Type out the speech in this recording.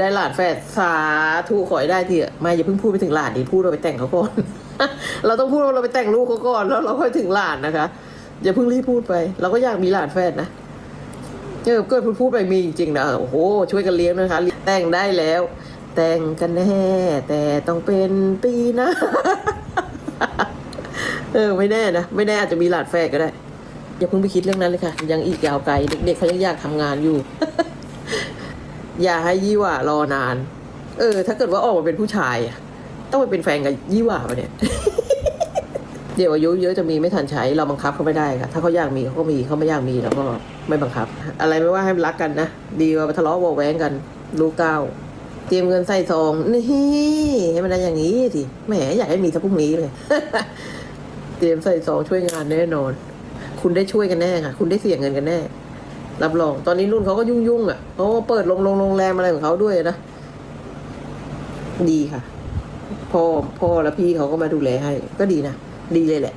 ได้หลานแฝดสาธุขอให้ได้ทีอะไม่อย่าเพิ่งพูดไปถึงหลานดิพูดเราไปแต่งเขาก่อน เราต้องพูดเราไปแต่งลูกเขาก่อนแล้วเราค่อยถึงหลานนะคะ อย่าเพิ่งรีบพูดไป เราก็อยากมีหลานแฝดนะเออเกิดพูดพูดไปมีจริงๆนะโอ้โหช่วยกันเลี้ยงนะคะแต่งได้แล้ว แต่งกันแน่แต่ต้องเป็นปีนะเออไม่แน่นะไม่แน่อาจจะมีหลานแฝดก็ได้อย่าเพิ่งไปคิดเรื่องนั้นเลยค่ะ ยังอีกยาวไกลเด็กๆเขายังอยากทำงานอยู่ อย่าให้ยี่หว่ารอนาน เออ ถ้าเกิดว่าออกมาเป็นผู้ชาย ต้องไปเป็นแฟนกับยี่หว่าปะเนี่ย เดี๋ยวอายุเยอะจะมีไม่ทันใช้เราบังคับเขาไม่ได้ค่ะ ถ้าเขาอยากมีเขาก็มีเขาไม่อยากมีเราก็ไม่บังคับ อะไรไม่ว่าให้รักกันนะ ดีกว่าทะเลาะเบาะแว้งกันลูกเก้าเตรียมเงินใส่ซองนี่ให้มันได้อย่างนี้สิแหมอยากให้มีสักพรุ่งนี้เลย เตรียมใส่ซองช่วยงานแน่นอน คุณได้ช่วยกันแน่ค่ะ คุณได้เสียเงินกันแน่ รับรอง ตอนนี้รุ่นเขาก็ยุ่งยุ่งๆอะเขาเปิดโรงโรงโรงแรมอะไรของเขาด้วยนะ ดีค่ะ พ่อพ่อและพี่เขาก็มาดูแลให้ ก็ดีนะ ดีเลยแหละ